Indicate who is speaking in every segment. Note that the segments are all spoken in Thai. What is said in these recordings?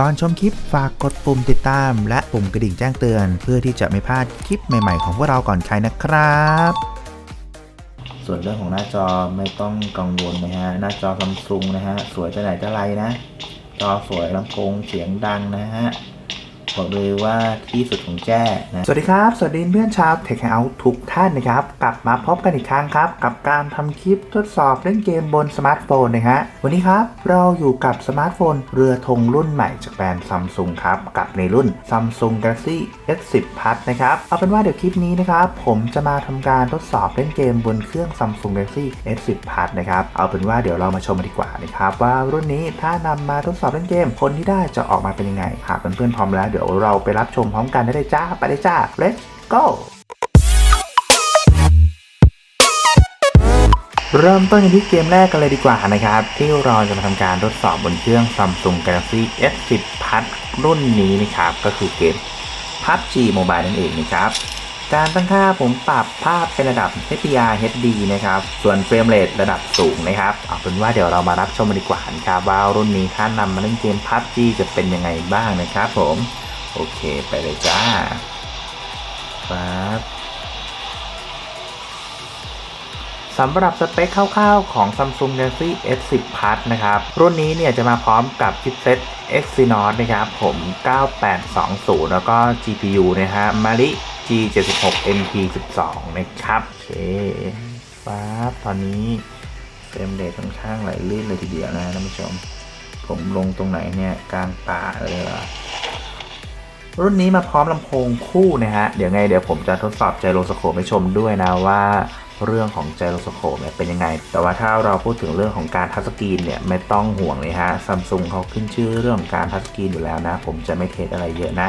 Speaker 1: ก่อนชมคลิปฝากกดปุ่มติดตาม และปุ่มกระดิ่งแจ้งเตือน เพื่อที่จะไม่พลาดคลิปใหม่ๆ ของพวกเราก่อนใครนะครับ ส่วนเรื่องของหน้าจอไม่ต้องกังวลนะฮะหน้าจอซัมซุงนะฮะสวยจะไหนจะไรนะ จอสวยลำโพงเสียงดังนะฮะ บอกเลยว่าที่สุดของแจ้นะสวัสดีครับ สวัสดีเพื่อนชาวเทคเอาทุกท่านนะครับ กลับมาพบกันอีกครั้งครับ กับการทำคลิปทดสอบเล่นเกมบนสมาร์ทโฟนนะฮะวันนี้ครับเราอยู่กับสมาร์ทโฟน เรือธงรุ่นใหม่จากแบรนด์ซัมซุงครับกับในรุ่น Samsung Galaxy S10 Plus นะครับเอาเป็นว่าเดี๋ยวคลิปนี้นะครับผมจะมาทำการทดสอบเล่นเกมบนเครื่อง Samsung Galaxy S10 Plus นะครับเอาเป็นว่าเดี๋ยวเรามาชมกันดีกว่านะครับว่ารุ่นนี้ถ้านำมาทดสอบเล่นเกมผลที่ได้จะออกมาเป็นยังไงหากเพื่อนๆพร้อมแล้วเดี๋ยวเราไปรับชมพร้อมกันได้เลยจ้า ไปเลยจ้า let's go เริ่มต้นกันที่เกมแรกกันเลยดีกว่านะครับ ที่เราจะมาทำการทดสอบบนเครื่อง Samsung Galaxy S10 Plus รุ่นนี้นะครับ ก็คือเกม PUBG Mobile นั่นเองนะครับ การตั้งค่าผมปรับภาพเป็นระดับ HDR HD นะครับ ส่วนเฟรมเรทระดับสูงนะครับ เอาเป็นว่าเดี๋ยวเรามารับชมกันดีกว่านะครับว่ารุ่นนี้ถ้านำมาเล่นเกม PUBG จะเป็นยังไงบ้างนะครับผม โอเคไปเลยจ้าครับสำหรับสเปคคร่าวๆของ Samsung Galaxy S10 Plus นะครับ รุ่นนี้เนี่ยจะมาพร้อมกับชิปเซ็ต Exynos นะครับผม 9820 แล้วก็ GPU นะฮะ Mali G76 MP12 นะครับ โอเคฟ้าบตอนนี้เฟรมเรทค่อนข้างไหลลื่นเลยทีเดียวนะท่านผู้ชม ผมลงตรงไหนเนี่ย กลางป่าเลยเห รุ่นนี้มาพร้อมลำโพงคู่นะฮะ เดี๋ยวไงเดี๋ยวผมจะทดสอบไจโรสโคปให้ชมด้วยนะว่าเรื่องของไจโรสโคปเนี่ยเป็นยังไง แต่ว่าถ้าเราพูดถึงเรื่องของการทัชสกรีนเนี่ยไม่ต้องห่วงเลยฮะซัมซุงเขาขึ้นชื่อเรื่องของการทัชสกรีนอยู่แล้วนะ ผมจะไม่เทสอะไรเยอะนะ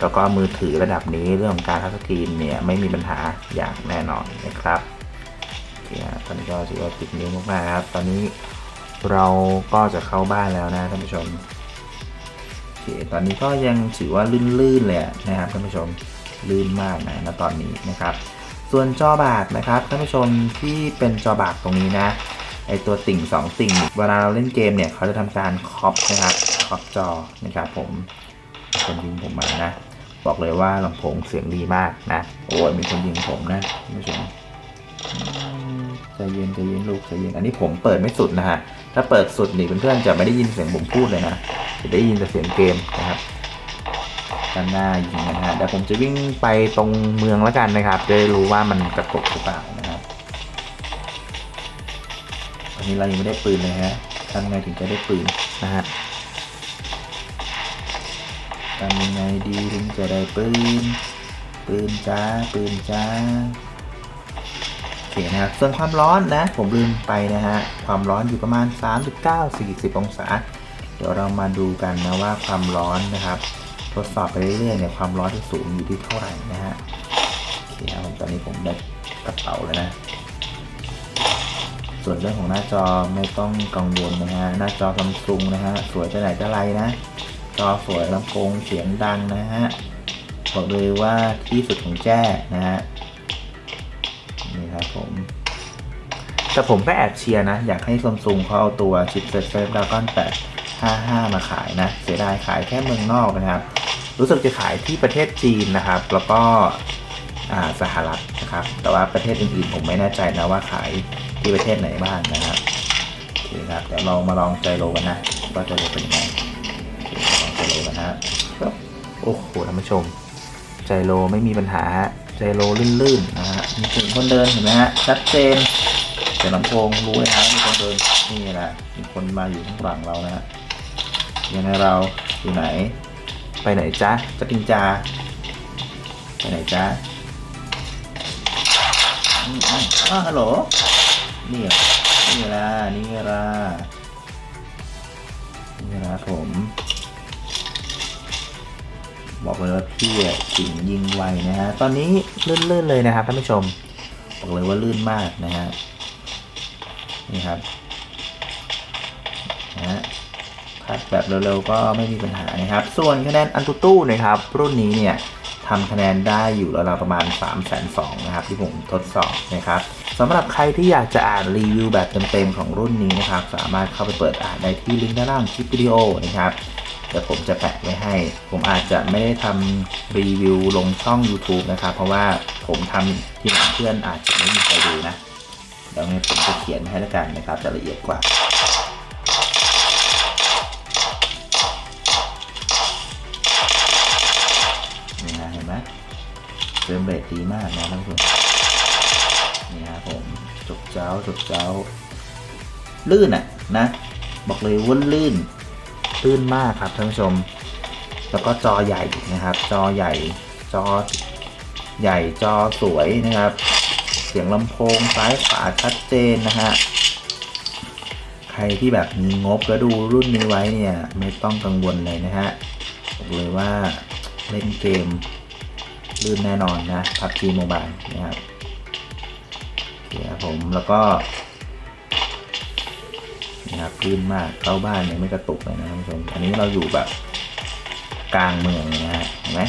Speaker 1: แล้วก็มือถือระดับนี้เรื่องของการทัชสกรีนเนี่ยไม่มีปัญหาอย่างแน่นอนนะครับโอเคฮะตอนนี้ก็ถือว่าติดนิ้วมากๆครับ ตอนนี้เราก็จะเข้าบ้านแล้วนะท่านผู้ชม เค ตอนนี้ก็ยังถือว่าลื่นๆเลยนะครับท่านผู้ชมลื่นมากนะณตอนนี้นะครับ ส่วนจอบาดนะครับท่านผู้ชมที่เป็นจอบาดตรงนี้นะไอตัวติ่ง2ติ่งเวลาเราเล่นเกมเนี่ยเขาจะทำการคอปนะครับคอปจอนะครับผมคนยิงผมมานะ บอกเลยว่าลำโพงเสียงดีมากนะโอ้ยมีคนยิงผมนะท่านผู้ชมใจเย็นใจเย็นลูกใจเย็นอันนี้ผมเปิดไม่สุดนะฮะ ถ้าเปิดสุดนี่เพื่อนๆจะไม่ได้ยินเสียงผมพูดเลยนะ จะได้ยินแต่เสียงเกมนะครับด้านหน้ายิงนะฮะเดี๋ยวผมจะวิ่งไปตรงเมืองแล้วกันนะครับ จะได้รู้ว่ามันกระตุกหรือเปล่านะครับตอนนี้เรายังไม่ได้ปืนเลยฮะทำไงถึงจะได้ปืนนะฮะทำยังไงดีถึงจะได้ปืน ปืนจ้า ปืนจ้า เคนะครับ ส่วนความร้อนนะ ผมลืมไปนะฮะ ความร้อนอยู่ประมาณ 39-40 องศา เดี๋ยวเรามาดูกันนะว่าความร้อนนะครับ ทดสอบไปเรื่อยๆเนี่ยความร้อนที่สูงอยู่ที่เท่าไหร่นะฮะโอเคครับตอนนี้ผมได้กระเป๋าแล้วนะ ส่วนเรื่องของหน้าจอไม่ต้องกังวลนะฮะ หน้าจอซัมซุงนะฮะ สวยจะไหนจะไรนะ จอสวยลำโพงเสียงดังนะฮะบอกเลยว่าที่สุดของแจ้นะฮะ นี่ครับผม แต่ผมก็แอบเชียร์นะ อยากให้ซัมซุงเขาเอาตัวชิปเซ็ตเซฟดาก้อน855 มาขายนะ เสียดายขายแค่เมืองนอกนะครับ รู้สึกจะขายที่ประเทศจีนนะครับ แล้วก็สหรัฐนะครับ แต่ว่าประเทศอื่นๆ ผมไม่แน่ใจนะว่าขายที่ประเทศไหนบ้างนะครับโอเคครับเดี๋ยวเรามาลองใจโลกันนะว่าจโลเป็นยังไงลองใจโลกันนะครับปึ๊บโอ้โหท่านผู้ชม ใจโลไม่มีปัญหา ฮะใจโลลื่นๆนะฮะมีเสียงคนเดินเห็นไหมฮะชัดเจนเสียงลำโพงรู้เลยนะมีคนเดินนี่แหละมีคนมาอยู่ข้างหลังเรานะฮะยังไงเราอยู่ไหน ไปไหนจ๊ะจะกินจาไปไหนจ๊ะอ้าวฮัลโหลนี่นี่ละนี่ละนี่ละผม บอกเลยว่าพี่อะสิงยิงไวนะฮะ ตอนนี้ลื่นๆเลยนะครับท่านผู้ชม บอกเลยว่าลื่นมากนะฮะ นี่ครับนะฮะคัดแบบเร็วๆก็ไม่มีปัญหานะครับ ส่วนคะแนนอันตุตู้นะครับ รุ่นนี้เนี่ยทำคะแนนได้อยู่ราวๆประมาณ 3 2 0 0 0นะครับที่ผมทดสอบนะครับสำหรับใครที่อยากจะอ่านรีวิวแบบเต็มๆของรุ่นนี้นะครับ สามารถเข้าไปเปิดอ่านได้ที่ลิงก์ด้านล่างคลิปวิดีโอนะครับ ดี๋ยวผมจะแปะไว้ให้ ผมอาจจะไม่ได้ทำรีวิวลงช่อง YouTube นะครับ เพราะว่าผมทำที่หลังเพื่อนอาจจะไม่มีใครดูนะเดี๋ยวผมจะเขียนให้แล้วกันนะครับ จะละเอียดกว่านี่นะเห็นไหมเฟรมเรทดีมากนะท่านผู้ชมนี่ครับผมจบเจ้าจบเจ้า ลื่นอะนะ บอกเลยว่าลื่น ลื่นมากครับท่านผู้ชม แล้วก็จอใหญ่นะครับ จอใหญ่ จอใหญ่จอสวยนะครับ เสียงลำโพงซ้ายขวาชัดเจนนะฮะใครที่แบบมีงบแล้วดูรุ่นนี้ไว้เนี่ยไม่ต้องกังวลเลยนะฮะบอกเลยว่าเล่นเกมลื่นแน่นอนนะ PUBG Mobile นะครับโอเคครับผมแล้วก็ นะครับลื่นมากเข้าบ้านยังไม่กระตุกเลยนะท่านผู้ชมอันนี้เราอยู่แบบกลางเมืองนะฮะเห็นไหม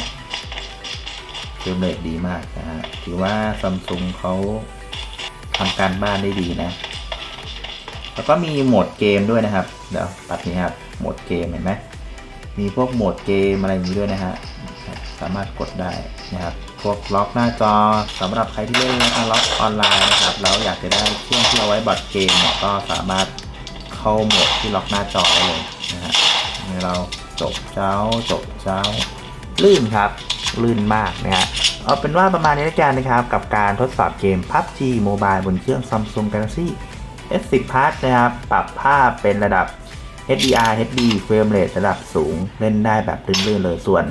Speaker 1: เฟรมเรทดีมากนะฮะถือว่าซัมซุงเขาทำการบ้านได้ดีนะ แล้วก็มีโหมดเกมด้วยนะครับ เดี๋ยวตัดนี้ครับโหมดเกมเห็นไหมมีพวกโหมดเกมอะไรอย่างนี้ด้วยนะฮะสามารถกดได้นะครับ พวกล็อกหน้าจอสำหรับใครที่เล่นล็อกออนไลน์นะครับ แล้วอยากจะได้เครื่องที่เอาไว้บัตรเกมเนี่ยก็สามารถ เข้าโหมดที่ล็อกหน้าจอได้เลยนะฮะนี่เราจบเจ้าจบเจ้าลื่นครับ ลื่นมากนะฮะเอาเป็นว่าประมาณนี้แล้วกันนะครับ กับการทดสอบเกม PUBG Mobile บนเครื่อง Samsung Galaxy S10 Plus นะครับ ปรับภาพเป็นระดับ HDR HD เฟรมเรทระดับสูง เล่นได้แบบลื่นๆเลยส่วน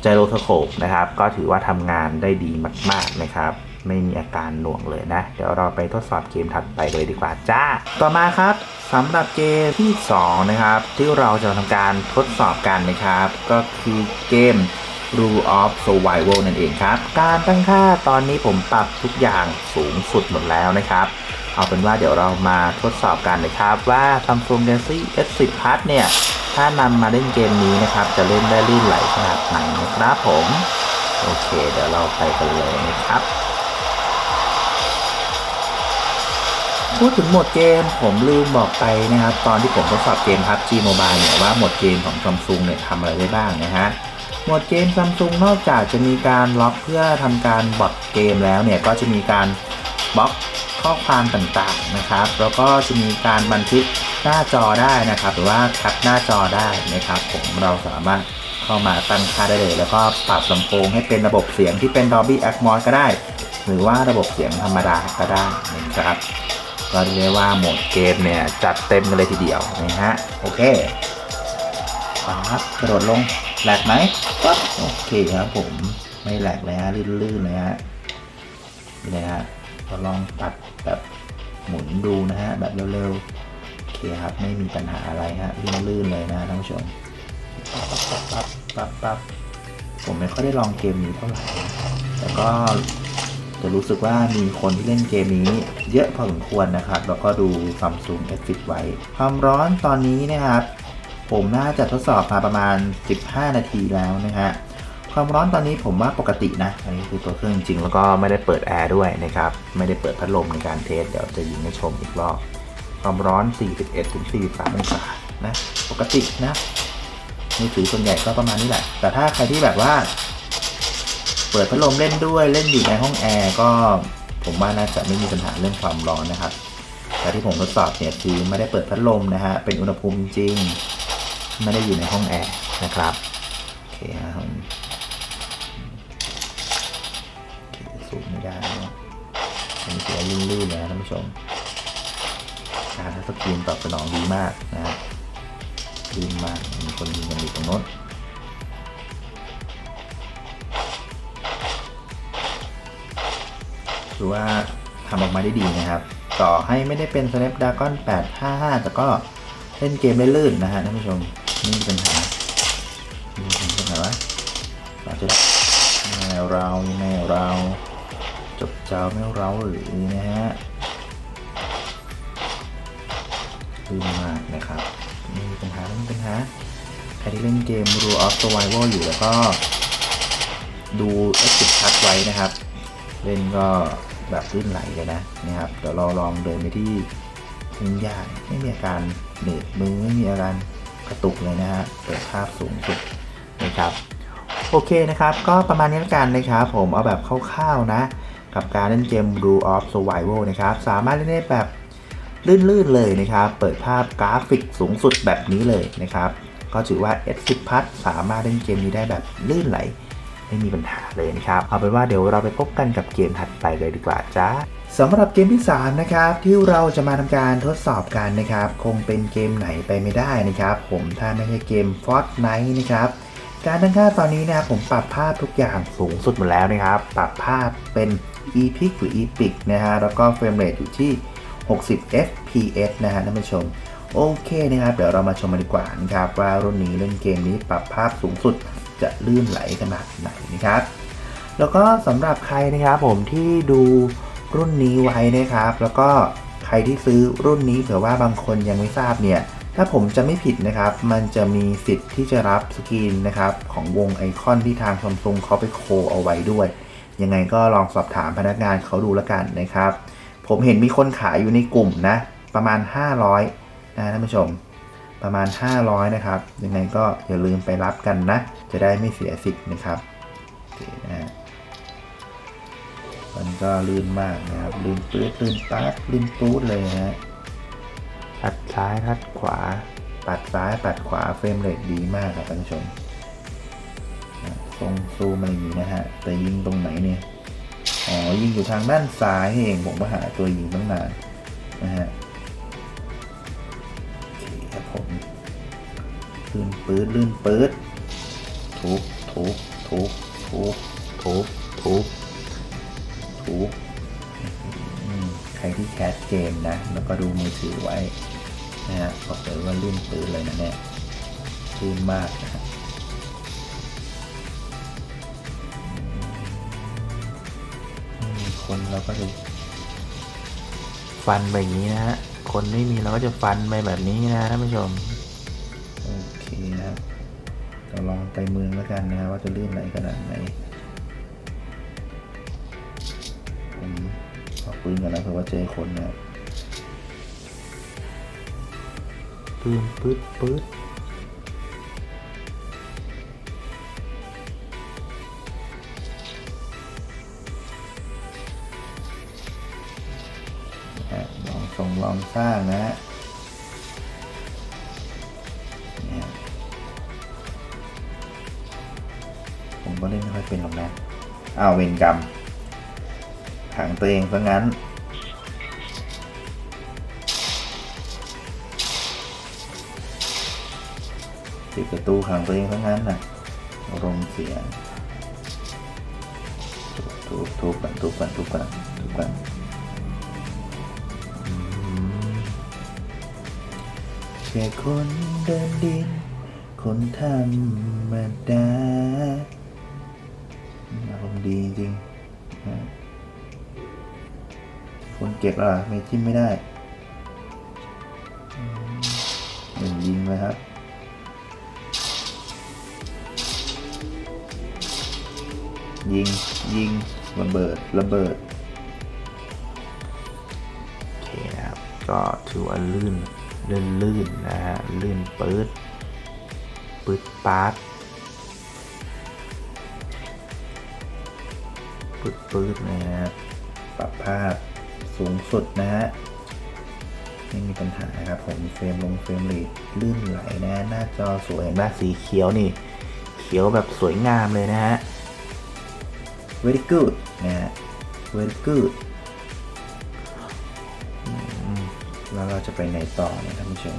Speaker 1: ไจโรสโคปนะครับ ก็ถือว่าทำงานได้ดีมาก ๆ นะครับ ไม่มีอาการหน่วงเลยนะ เดี๋ยวเราไปทดสอบเกมถัดไปเลยดีกว่าจ้า ต่อมาครับสำหรับเกมที่ 2 นะครับ ที่เราจะทำการทดสอบกันนะครับ ก็คือเกม Rule of Survival นั่นเองครับ การตั้งค่าตอนนี้ผมปรับทุกอย่างสูงสุดหมดแล้วนะครับ เอาเป็นว่าเดี๋ยวเรามาทดสอบกันนะครับ ว่า Samsung Galaxy S10 Plus เนี่ย ถ้านำมาเล่นเกมนี้นะครับ จะเล่นได้ลื่นไหลขนาดไหนนะครับผม โอเค เดี๋ยวเราไปกันเลยนะครับ พูดถึงหมดเกมผมลืมบอกไปนะครับ ตอนที่ผมทดสอบเกม PUBG Mobile เนี่ยว่าหมดเกมของ Samsung เนี่ยทำอะไรได้บ้างนะฮะหมดเกม Samsung นอกจากจะมีการล็อกเพื่อทำการบอทเกมแล้วเนี่ยก็จะมีการบล็อกข้อความต่างๆนะครับ แล้วก็จะมีการบันทึกหน้าจอได้นะครับ หรือว่าแคปหน้าจอได้นะครับผมเราสามารถเข้ามาตั้งค่าได้เลย แล้วก็ปรับลำโพงให้เป็นระบบเสียงที่เป็น Dolby Atmos ก็ได้ หรือว่าระบบเสียงธรรมดาก็ได้นะครับ ก็เรียกได้ว่าโหมดเกมเนี่ย จัดเต็มกันเลยทีเดียวนะฮะ โอเคปั๊บกระโดดลงแหลกไหมปั๊บโอเคครับผมไม่แหลกเลยฮะลื่นๆเลยฮะนี่นะฮะเราลองตัดแบบหมุนดูนะฮะแบบเร็วๆโอเคครับไม่มีปัญหาอะไรฮะลื่นๆเลยนะท่านผู้ชมปั๊บปั๊บปั๊บปั๊บปั๊บผมไม่ค่อยได้ลองเกมนี้เท่าไหร่นะแต่ก็ จะรู้สึกว่ามีคนที่เล่นเกมนี้เยอะพอสมควรนะครับ แล้วก็ดู Samsung S10 ไว้ ความร้อนตอนนี้นะครับ ผมน่าจะทดสอบมาประมาณ 15 นาทีแล้วนะฮะความร้อนตอนนี้ผมว่าปกตินะ อันนี้คือตัวเครื่องจริงแล้วก็ไม่ได้เปิดแอร์ด้วยนะครับ ไม่ได้เปิดพัดลมในการเทส เดี๋ยวจะยิงให้ชมอีกรอบ ความร้อน 41-43องศานะ ปกตินะมือถือส่วนใหญ่ก็ประมาณนี้แหละ แต่ถ้าใครที่แบบว่า เปิดพัดลมเล่นด้วยเล่นอยู่ในห้องแอร์ก็ผมว่าน่าจะไม่มีปัญหาเรื่องความร้อนนะครับ แต่ที่ผมทดสอบเนี่ยคือไม่ได้เปิดพัดลมนะฮะเป็นอุณหภูมิจริง ไม่ได้อยู่ในห้องแอร์นะครับโอเคครับสูงไม่ได้นะอันนี้ถือว่าลื่นๆนะท่านผู้ชมการทัชสกรีนตอบสนองดีมากนะครับลื่นมากมีคนยิงกันอยู่ตรงโน้น ถือว่าทำออกมาได้ดีนะครับ ต่อให้ไม่ได้เป็น Snapdragon 855 แต่ก็เล่นเกมได้ลื่นนะฮะท่านผู้ชมไม่มีปัญหาไม่มีปัญหาวะเราจะได้แมวเราแมวเรา จบเจ้าแมวเราหรือนะฮะลื่นมากนะครับไม่มีปัญหาไม่มีปัญหาใครที่เล่นเกม Rule of Survival อยู่แล้วก็ดู S10 Plus ไว้นะครับ เล่นก็แบบลื่นไหลเลยนะนะครับเดี๋ยวเราลองเดินไปที่ทุ่งหญ้าไม่มีอาการเหน็ดมือไม่มีอาการกระตุกเลยนะฮะเปิดภาพสูงสุดนะครับโอเคนะครับ ก็ประมาณนี้แล้วกันนะครับ ผมเอาแบบคร่าวๆนะ กับการเล่นเกม Rule of Survival นะครับ สามารถเล่นได้แบบลื่นๆเลยนะครับ เปิดภาพกราฟิกสูงสุดแบบนี้เลยนะครับ ก็ถือว่า S10 พัทสามารถเล่นเกมนี้ได้แบบลื่นไหล ไม่มีปัญหาเลยนะครับ เอาเป็นว่าเดี๋ยวเราไปพบกันกับเกมถัดไปเลยดีกว่าจ้าสำหรับเกมที่ 3 นะครับ ที่เราจะมาทำการทดสอบกันนะครับ คงเป็นเกมไหนไปไม่ได้นะครับ ผมถ้าไม่ใช่เกม Fortnite นะครับการตั้งค่าตอนนี้นะครับผมปรับภาพทุกอย่างสูงสุดหมดแล้วนะครับ ปรับภาพเป็น epic หรือ epic นะฮะแล้วก็เฟรมเรทอยู่ที่ 60 fps นะฮะท่านผู้ชม โอเคนะครับ เดี๋ยวเรามาชมกันดีกว่านะครับ ว่ารุ่นนี้เล่นเกมนี้ปรับภาพสูงสุด จะลื่นไหลขนาดไหนนะครับ แล้วก็สำหรับใครนะครับผมที่ดูรุ่นนี้ไว้นะครับ แล้วก็ใครที่ซื้อรุ่นนี้เผื่อว่าบางคนยังไม่ทราบเนี่ยถ้าผมจะไม่ผิดนะครับ มันจะมีสิทธิ์ที่จะรับสกรีนนะครับของวงไอคอนที่ทางซัมซุงเขาไปโคเอาไว้ด้วย ยังไงก็ลองสอบถามพนักงานเขาดูล้วกันนะครับ ผมเห็นมีคนขายอยู่ในกลุ่มนะ ประมาณ 500นะท่านผู้ชมประมาณ 500 นะครับ ยังไงก็อย่าลืมไปรับกันนะ จะได้ไม่เสียสิทธิ์นะครับโอเคนะฮะมันก็ลื่นมากนะครับ ลื่นปื๊ดลื่นป๊าดลื่นปู๊ดเลยนะฮะปัดซ้ายปัดขวา ปัดซ้ายปัดขวาเฟรมเรทดีมากครับท่านผู้ชมนะทรงซูมอะไรอย่างนี้นะฮะ แต่ยิงตรงไหนเนี่ย อ๋อ ยิงอยู่ทางด้านซ้ายนี่เอง ผมก็หาตัวยิงตั้งนานนะฮะโอเคครับผมลื่นปื๊ดลื่นปื๊ด ทุบทุบทุบทุบทุบทุบทุบใครที่แคสเกมนะ แล้วก็ดูมือถือไว้นะฮะบอกเลยว่าลื่นปืนเลยนะเนี่ยลื่นมากนะฮะคนเราก็จะฟันไปอย่างนี้นะฮะ คนไม่มีเราก็จะฟันไปแบบนี้นะท่านผู้ชม โอเคนะครับ เราลองไปเมืองแล้วกันนะว่าจะลื่นไหลขนาดไหนผมขอปืนกันแล้วเผื่อว่าเจอคนนะปืนปื๊ดปื๊ดนะฮะลองส่งลองสร้างนะฮะ ก็เล่นไม่ค่อยเป็นหรอกนะอ้าวเวรกรรมขังตัวเองซะงั้นปิดประตูขังตัวเองซะงั้นน่ะอารมณ์เสียทุบทุบกันทุบกันทุบกันทุบกันแค่คนเดินดินคนธรรมดา อารมณ์ดีจริงคนเก็บอะไม่จิ้มไม่ได้หนึ่งยิงเลยครับยิง ยิงระเบิดระเบิด โอเคนะครับ ก็ถือว่าลื่นลื่นลื่นนะฮะลื่นปื๊ดปื๊ดปาร์ต ปื๊ดปืดนะฮะ ปรับภาพสูงสุดนะฮะ ไม่มีปัญหาครับผม เฟรมลงเฟรมเรทลื่นไหลนะ หน้าจอสวยเห็นไหมสีเขียวนี่ เขียวแบบสวยงามเลยนะฮะ very good นะฮะ very good แล้วเราจะไปไหนต่อเนี่ยท่านผู้ชม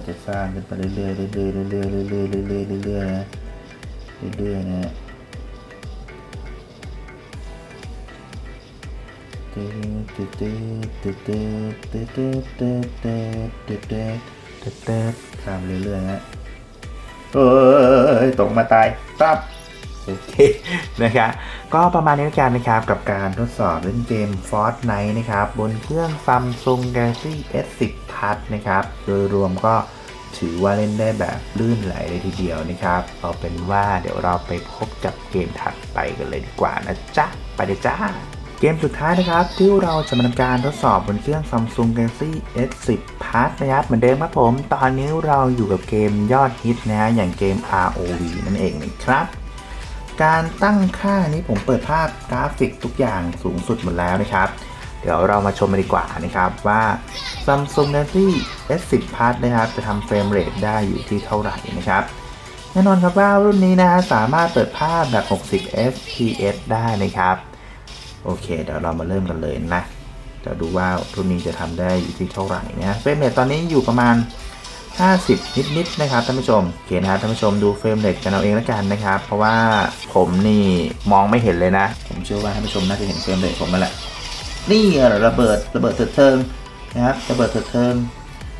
Speaker 1: เราจะสร้างขึ้นไปเรื่อยๆเรื่อยๆเรื่อยๆเรื่อยๆเรื่อยๆเรื่อยๆเรื่อยๆนะเรื่อยๆนะฮะตึ๊ดตึ๊ดตึ๊ดตึ๊ดตึ๊ดตึ๊ดตึ๊ดตึ๊ดตึ๊ดตึ๊ดตึ๊ดตึ๊ดข้ามเรื่อยๆฮะเอ้ยตกมาตายตับโอเคนะครับ ก็ประมาณนี้แล้วกันนะครับกับการทดสอบเล่นเกม Fortnite นะครับ บนเครื่อง Samsung Galaxy S10 Plus นะครับ โดยรวมก็ถือว่าเล่นได้แบบลื่นไหลเลยทีเดียวนะครับ เอาเป็นว่าเดี๋ยวเราไปพบกับเกมถัดไปกันเลยดีกว่านะจ๊ะ ไปเลยจ้า เกมสุดท้ายนะครับ ที่เราจะมาทำการทดสอบบนเครื่อง Samsung Galaxy S10 Plus นะครับ เหมือนเดิมครับผม ตอนนี้เราอยู่กับเกมยอดฮิตนะอย่างเกม ROV นั่นเองนะครับการตั้งค่านี้ผมเปิดภาพกราฟิกทุกอย่างสูงสุดหมดแล้วนะครับ เดี๋ยวเรามาชมกันดีกว่านะครับว่า Samsung Galaxy S10 Plus นะครับจะทำเฟรมเรทได้อยู่ที่เท่าไหร่นะครับแน่นอนครับว่ารุ่นนี้นะฮะสามารถเปิดภาพแบบ 60 fps ได้นะครับ โอเค เดี๋ยวเรามาเริ่มกันเลยนะจะดูว่ารุ่นนี้จะทำได้อยู่ที่เท่าไหร่นะเฟรมเรทตอนนี้อยู่ประมาณ 50 นิดๆนะครับท่านผู้ชมโอเคนะครับท่านผู้ชมดูเฟรมเรทกันเอาเองแล้วกันนะครับ เพราะว่าผมนี่มองไม่เห็นเลยนะ ผมเชื่อว่าท่านผู้ชมน่าจะเห็นเฟรมเรทผมนั่นแหละ นี่ระเบิดระเบิดเถิดเทิงนะครับระเบิดเถิดเทิง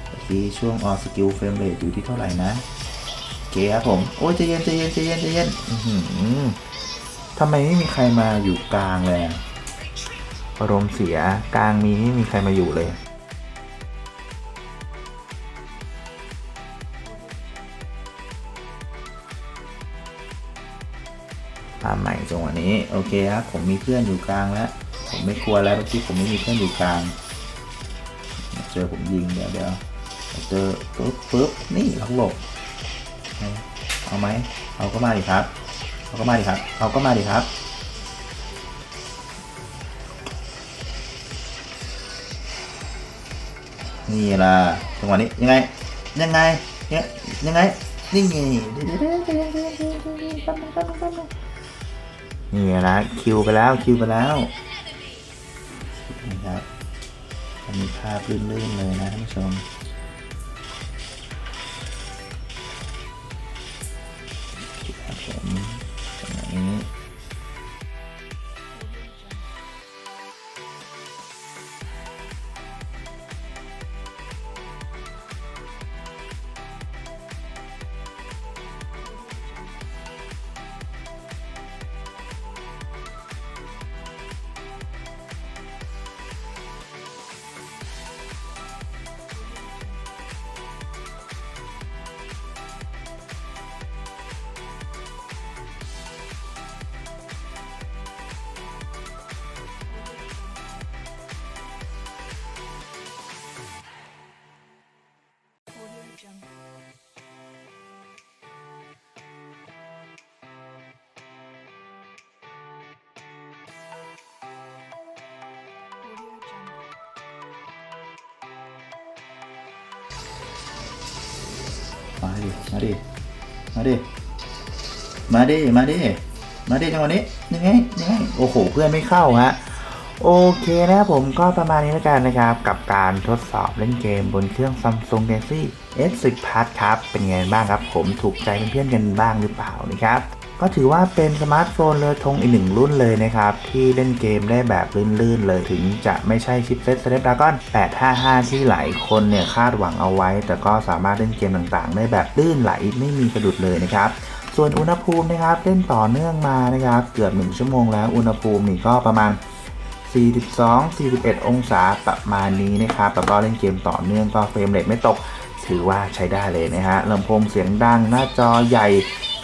Speaker 1: เมื่อกี้ช่วงออสกิลเฟรมเรทอยู่ที่เท่าไหร่นะโอเคครับผมโอ้ยใจเย็นใจเย็นใจเย็นใจเย็นทำไมไม่มีใครมาอยู่กลางเลยอารมณ์เสียกลางมีไม่มีใครมาอยู่เลย ตามใหม่จังหวะนี้โอเคครับผมมีเพื่อนอยู่กลางแล้ว ผมไม่กลัวแล้วเมื่อกี้ผมไม่มีเพื่อนอยู่กลางเจอผมยิงเดี๋ยวเดี๋ยวเจอปุ๊บปุ๊บนี่ล็อกหลบเอาไหมเอาก็มาดิครับเอาก็มาดิครับเอาก็มาดิครับนี่ล่ะจังหวะนี้ยังไงยังไงเนี่ยยังไงนี่ไง นี่นะคิวไปแล้วคิวไปแล้วนะครับจะมีภาพลื่นๆเลยนะท่านผู้ชม ดิ มาดิ มาดิ มาดิ มาดิ มาดิจังหวะนี้ยังไงยังไงโอ้โห เพื่อนไม่เข้าฮะ โอเคนะครับผมก็ประมาณนี้แล้วกันนะครับ กับการทดสอบเล่นเกมบนเครื่อง Samsung Galaxy S10 Plus ครับ เป็นไงบ้างครับ ผมถูกใจเพื่อนๆกันบ้างหรือเปล่านะครับ ก็ถือว่าเป็นสมาร์ทโฟนเรือธงอีกหนึ่งรุ่นเลยนะครับ ที่เล่นเกมได้แบบลื่นๆเลยถึงจะไม่ใช่ชิปเซ็ต Snapdragon 855 ที่หลายคนเนี่ยคาดหวังเอาไว้ แต่ก็สามารถเล่นเกมต่างๆ ได้แบบลื่นไหลไม่มีสะดุดเลยนะครับส่วนอุณหภูมินะครับเล่นต่อเนื่องมานะครับเกือบ 1 ชั่วโมงแล้วอุณหภูมินี่ก็ประมาณ 42-41 องศาประมาณนี้นะครับแล้วก็เล่นเกมต่อเนื่องก็เฟรมเรทไม่ตก ถือว่าใช้ได้เลยนะฮะลำโพงเสียงดังหน้าจอใหญ่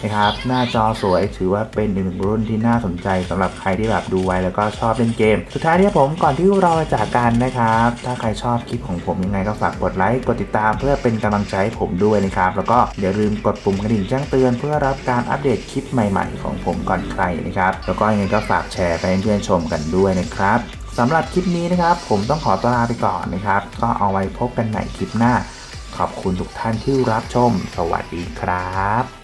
Speaker 1: นะครับ หน้าจอสวยถือว่าเป็นอีกหนึ่งรุ่นที่น่าสนใจสำหรับใครที่แบบดูไว้แล้วก็ชอบเล่นเกม สุดท้ายที่ผมก่อนที่เราจะจากกันนะครับ ถ้าใครชอบคลิปของผมยังไงก็ฝากกดไลค์กดติดตามเพื่อเป็นกำลังใจให้ผมด้วยนะครับ แล้วก็อย่าลืมกดปุ่มกระดิ่งแจ้งเตือนเพื่อรับการอัปเดตคลิปใหม่ๆ ของผมก่อนใครนะครับ แล้วก็ยังไงก็ฝากแชร์ไปให้เพื่อนชมกันด้วยนะครับสำหรับคลิปนี้นะครับ ผมต้องขอตลาไปก่อนนะครับ ก็เอาไว้พบกันใหม่คลิปหน้า ขอบคุณทุกท่านที่รับชม สวัสดีครับ